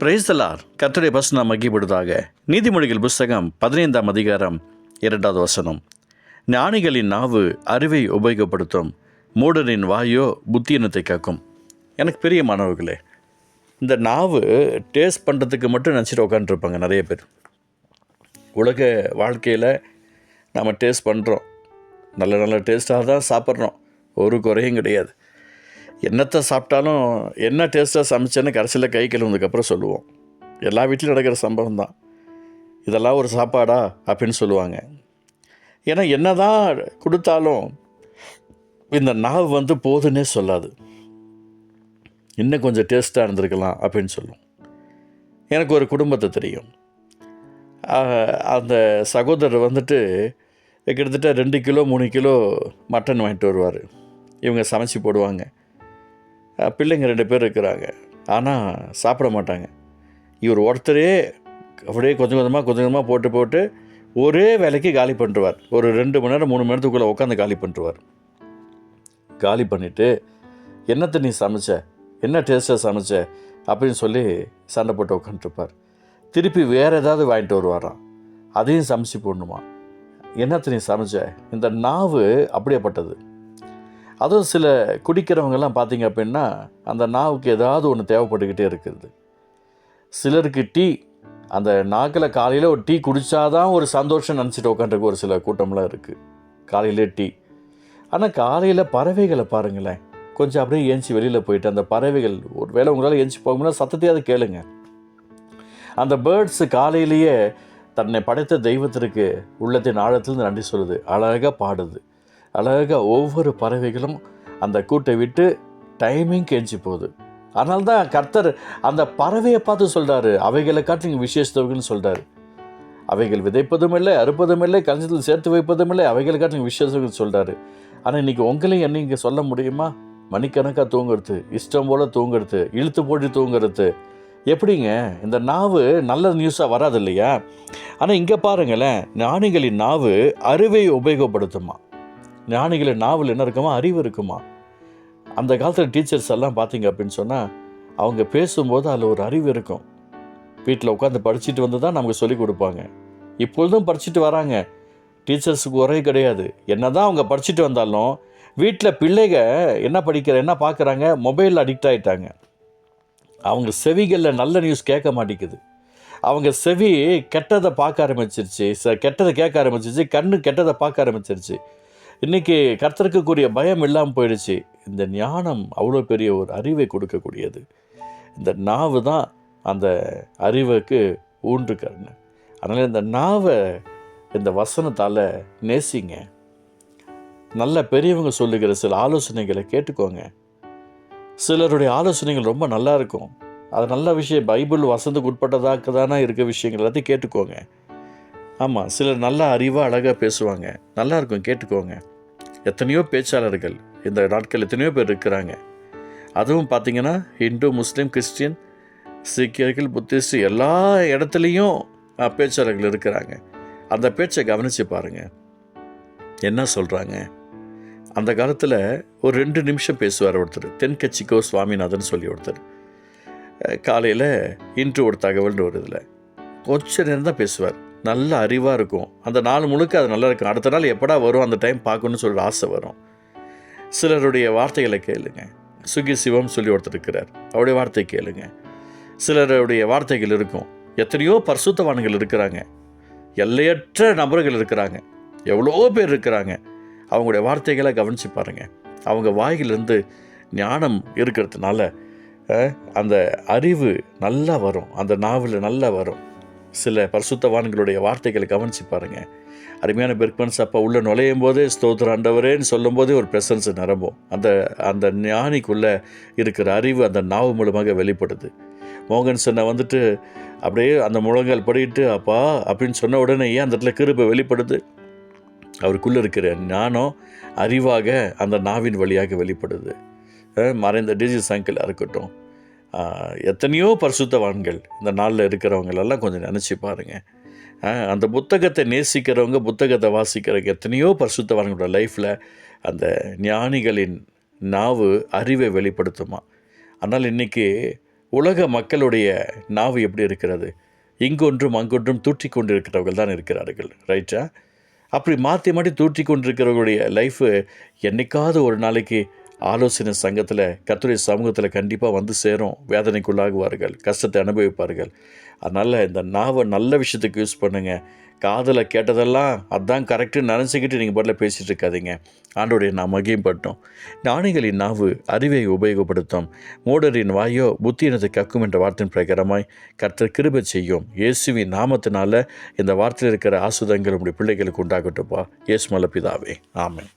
பிரைஸ்தலார் கர்த்தருடைய பசு மகிப்படுதாக நீதிமொழிகள் புஸ்தகம் பதினைந்தாம் அதிகாரம் இரண்டாவது வசனம். ஞானிகளின் நாவு அறிவை உபயோகப்படுத்தும். மூடரின் வாயோ புத்தியினத்தை காக்கும். எனக்கு பெரிய மாணவர்களே இந்த நாவு டேஸ்ட் பண்ணுறதுக்கு மட்டும் நினச்சிட்டு உட்காந்துருப்பாங்க நிறைய பேர். உலக வாழ்க்கையில் நம்ம டேஸ்ட் பண்ணுறோம் நல்ல நல்ல டேஸ்ட்டாக தான் சாப்பிட்றோம். ஒரு குறையும் கிடையாது. என்னத்தை சாப்பிட்டாலும் என்ன டேஸ்ட்டாக சமைச்சேன்னு கடைசியில் கை கழுவுனதுக்கப்புறம் சொல்லுவோம். எல்லா வீட்லையும் நடக்கிற சம்பவம் தான் இதெல்லாம் ஒரு சாப்பாடா? அப்படின்னு சொல்லுவாங்க. ஏன்னா என்ன தான் கொடுத்தாலும் இந்த நாவு வந்து போதுன்னே சொல்லாது. இன்னும் கொஞ்சம் டேஸ்ட்டாக இருந்திருக்கலாம் அப்படின்னு சொல்லும் எனக்கு ஒரு குடும்பத்தை தெரியும். அந்த சகோதரர் வந்துட்டு கிட்டத்தட்ட ரெண்டு கிலோ மூணு கிலோ மட்டன் வாங்கிட்டு வருவார். இவங்க சமைச்சு போடுவாங்க. பிள்ளைங்க ரெண்டு பேர் இருக்கிறாங்க. ஆனால் சாப்பிட மாட்டாங்க. இவர் ஒருத்தரே அப்படியே கொஞ்சம் கொஞ்சமாக கொஞ்சம் கொஞ்சமாக போட்டு போட்டு ஒரே வேலைக்கு காலி பண்ணிருவார் ஒரு ரெண்டு மணி நேரம் மூணு மணி நேரத்துக்குள்ளே உட்காந்து காலி பண்ணிருவார் காலி பண்ணிவிட்டு என்னத்தை நீ சமைச்ச? என்ன டேஸ்ட்டாக சமைச்ச? அப்படின்னு சொல்லி சண்டை போட்டு உட்காந்துருப்பார் திருப்பி வேறு ஏதாவது வாங்கிட்டு வருவாராம். அதையும் சமைச்சு போடணுமா? என்னத்தை நீ சமைச்ச? இந்த நாவு அப்படியேப்பட்டது. அதுவும் சில குடிக்கிறவங்கெல்லாம் பார்த்தீங்க அப்படின்னா அந்த நாவுக்கு ஏதாவது ஒன்று தேவைப்பட்டுக்கிட்டே இருக்குது. சிலருக்கு டீ அந்த நாக்கில் காலையில் ஒரு டீ குடித்தாதான் ஒரு சந்தோஷம் நினச்சிட்டு உட்காந்துருக்கு ஒரு சில கூட்டம்லாம் இருக்குது காலையிலே டீ. ஆனால் காலையில் பறவைகளை பாருங்களேன். கொஞ்சம் அப்படியே ஏஞ்சி வெளியில் போயிட்டு அந்த பறவைகள் ஒரு வேளை உங்களால் ஏஞ்சி போகும்னா சத்தத்தையாவது கேளுங்க. அந்த பேர்ட்ஸு காலையிலேயே தன்னை படைத்த தெய்வத்திற்கு உள்ளத்தின் ஆழத்திலிருந்து நன்றி சொல்லுது. அழகாக பாடுது. அழகாக ஒவ்வொரு பறவைகளும் அந்த கூட்டை விட்டு டைமிங் கெஞ்சி போகுது. அதனால தான் கர்த்தர் அந்த பறவையை பார்த்து சொல்கிறாரு அவைகளை காட்டு நீங்கள் விசேஷத்தவர்கள்னு சொல்கிறாரு அவைகள் விதைப்பதும் இல்லை அறுப்பதும் இல்லை கலைஞத்தில் சேர்த்து வைப்பதும் இல்லை அவைகளை காட்டு நீங்கள் விசேஷங்கள் சொல்கிறாரு ஆனால் இன்றைக்கி உங்களையும் என்ன இங்கே சொல்ல முடியுமா? மணிக்கணக்காக தூங்குறது இஷ்டம் போல் தூங்குறது இழுத்து போட்டு தூங்குறது. எப்படிங்க? இந்த நாவு நல்ல நியூஸாக வராது இல்லையா? ஆனால் இங்கே பாருங்களேன் ஞானிகளின் நாவு அறிவை உபயோகப்படுத்துமா? ஞானிகளின் நாவல் என்ன இருக்குமா? அறிவு இருக்குமா? அந்த காலத்தில் டீச்சர்ஸ் எல்லாம் பார்த்தீங்க அப்படின்னு சொன்னால் அவங்க பேசும்போது அதில் ஒரு அறிவு இருக்கும். வீட்டில் உட்காந்து படிச்சுட்டு வந்து தான் நமக்கு சொல்லிக் கொடுப்பாங்க. இப்பொழுதும் படிச்சுட்டு வராங்க. டீச்சர்ஸுக்கு உறவு கிடையாது. என்ன தான் அவங்க படிச்சுட்டு வந்தாலும் வீட்டில் பிள்ளைங்க என்ன படிக்கிற என்ன பார்க்குறாங்க மொபைலில் அடிக்ட் ஆகிட்டாங்க அவங்க செவிகளில் நல்ல நியூஸ் கேட்க மாட்டேங்குது. அவங்க செவி கெட்டதை பார்க்க ஆரம்பிச்சிருச்சு. ச கெட்டதை கேட்க ஆரம்பிச்சிருச்சு. கண்ணு கெட்டதை பார்க்க ஆரம்பிச்சிருச்சு. இன்றைக்கி கர்த்தருக்குரிய பயம் இல்லாமல் போயிடுச்சு. இந்த ஞானம் அவ்வளோ பெரிய ஒரு அறிவை கொடுக்கக்கூடியது. இந்த நாவு தான் அந்த அறிவுக்கு ஊன்றுக்கண்ணு அதனால் இந்த நாவை இந்த வசனத்தால் நேசிங்க. நல்ல பெரியவங்க சொல்லுகிற சில ஆலோசனைகளை கேட்டுக்கோங்க. சிலருடைய ஆலோசனைகள் ரொம்ப நல்லா இருக்கும். அது நல்ல விஷயம். பைபிள் வசந்துக்கு உட்பட்டதாக தானே இருக்க விஷயங்கள் எல்லாத்தையும் கேட்டுக்கோங்க. ஆமாம் சிலர் நல்லா அறிவாக அழகாக பேசுவாங்க. நல்லா இருக்கும் கேட்டுக்கோங்க. எத்தனையோ பேச்சாளர்கள் இந்த நாட்கள் எத்தனையோ பேர் இருக்கிறாங்க. அதுவும் பார்த்தீங்கன்னா இந்து முஸ்லீம் கிறிஸ்டியன் சீக்கியர்கள் புத்திஸ்ட் எல்லா இடத்துலையும் பேச்சாளர்கள் இருக்கிறாங்க. அந்த பேச்சை கவனித்து பாருங்கள் என்ன சொல்கிறாங்க அந்த காலத்தில் ஒரு ரெண்டு நிமிஷம் பேசுவார் ஒருத்தர். தென்கட்சிக்கோ சுவாமிநாதன் சொல்லி ஒருத்தர். காலையில் இன்று ஒரு தகவல்னு ஒரு இதில். கொஞ்ச நேரம் தான் பேசுவார். நல்ல அறிவாக இருக்கும். அந்த நாள் முழுக்க அது நல்லா இருக்கும். அடுத்த நாள் எப்படா வரும்? அந்த டைம் பார்க்கணும்னு சொல்கிற ஆசை வரும். சிலருடைய வார்த்தைகளை கேளுங்க. சுகி சிவம் சொல்லி ஒருத்தர் இருக்கிறார். அவருடைய வார்த்தை கேளுங்க. சிலருடைய வார்த்தைகள் இருக்கும். எத்தனையோ பரிசுத்தவான்கள் இருக்கிறாங்க. எல்லையற்ற நபர்கள் இருக்கிறாங்க. எவ்வளோ பேர் இருக்கிறாங்க. அவங்களுடைய வார்த்தைகளை கவனித்து பாருங்கள் அவங்க வாயிலிருந்து ஞானம் இருக்கிறதுனால அந்த அறிவு நல்லா வரும். அந்த நாவல் நல்லா வரும். சில பரிசுத்தவான்களுடைய வார்த்தைகளை கவனித்து பாருங்கள் அருமையான பெர்க்மன்ஸ் அப்போ உள்ளே நுழையும் போதே ஸ்தோத்திர ஆண்டவரேன்னு சொல்லும்போதே ஒரு பிரசன்ஸ் நிரம்பும். அந்த அந்த ஞானிக்குள்ளே இருக்கிற அறிவு அந்த நாவு மூலமாக வெளிப்படுது. மோகன் சொன்ன வந்துட்டு அப்படியே அந்த முழங்கால் படிட்டு அப்பா அப்படின்னு சொன்ன உடனே ஏன் அந்த இடத்துல கிருப்பை வெளிப்படுது? அவருக்குள்ளே இருக்கிற ஞானம் அறிவாக அந்த நாவின் வழியாக வெளிப்படுது. மறைந்த டிஜி சங்கிளாக இருக்கட்டும். எத்தனையோ பரிசுத்தவான்கள் இந்த நாளில் இருக்கிறவங்களெல்லாம் கொஞ்சம் நினச்சி பாருங்கள் அந்த புத்தகத்தை நேசிக்கிறவங்க புத்தகத்தை வாசிக்கிறவங்க எத்தனையோ பரிசுத்தவான்களோட லைஃப்பில் அந்த ஞானிகளின் நாவு அறிவை வெளிப்படுத்துமா. அதனால் இன்றைக்கி உலக மக்களுடைய நாவு எப்படி இருக்கிறது? இங்கொன்றும் அங்கொன்றும் தூற்றி கொண்டிருக்கிறவர்கள் தான் இருக்கிறார்கள் ரைட்டா அப்படி மாற்றி மாற்றி தூற்றி கொண்டிருக்கிறவர்களுடைய லைஃபு என்னைக்காவது ஒரு நாளைக்கு ஆலோசனை சங்கத்தில் கத்துரை சமூகத்தில் கண்டிப்பாக வந்து சேரும். வேதனைக்குள்ளாகுவார்கள் கஷ்டத்தை அனுபவிப்பார்கள். அதனால் இந்த நாவை நல்ல விஷயத்துக்கு யூஸ் பண்ணுங்கள் காதில் கேட்டதெல்லாம் அதான் கரெக்டுன்னு நினச்சிக்கிட்டு நீங்கள் பாட்டில் பேசிகிட்டு இருக்காதீங்க. ஆண்டோடைய நான் மகிம்பட்டோம் ஞானிகளின் நாவு அறிவை உபயோகப்படுத்தும். மூடரின் வாயோ புத்தியினத்தை கக்கும் என்ற வார்த்தையின் பிரகாரமாய் கர்த்தர் கிருபை செய்யும். இயேசுவின் நாமத்தினால இந்த வார்த்தையில் இருக்கிற ஆசுதங்கள் உங்களுடைய பிள்ளைகளுக்கு உண்டாகட்டும்ப்பா இயேசு மலப்பிதாவே பிதாவே. ஆமென்.